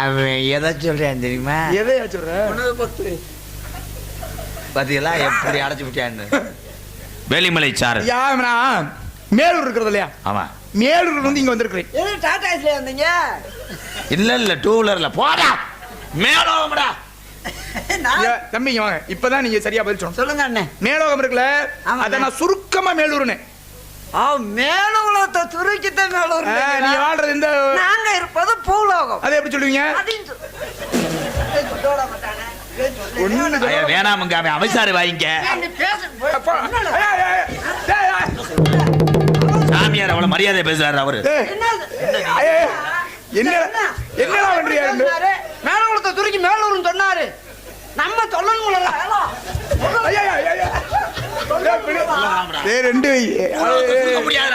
அவன் எதை சொல்றான் தெரியுமா? எதையா சொல்ற? பாத்தீங்களா? எப்படி அடைச்சு விட்டான்னு. வேலிமலை சாரு ஐயா நான் மேலூர் இருக்கிறது இல்லையா? ஆமா. மேலூர் வந்து இங்க வந்திருக்கிறேன். டாடா ஏசில வந்தீங்க? இல்ல இல்ல டூ வீலர்ல போடா. மேலோகம்டா. நான் ஐயா, தம்பி இங்க வாங்க. இப்பதான் நீங்க சரியா பதில் சொல்லணும். சொல்லுங்க அண்ணே. மேலோகம் இருக்குல்ல. அத நான் சுருக்கமா மேலூர்னு ஆ மேலுலகத்தை துருக்கித்த மேலூர் ஐயா வேணாமுங்க அவன் அமைச்சாரு வாங்கிக்க. சாமியார் அவ்வளவு மரியாதை பேசுறாரு அவரு. என்னடா பண்றியா துருக்கி மேலூர்னு சொன்னாரு. நம்ம சொல்லணும்ல ரெண்டு முடியாது.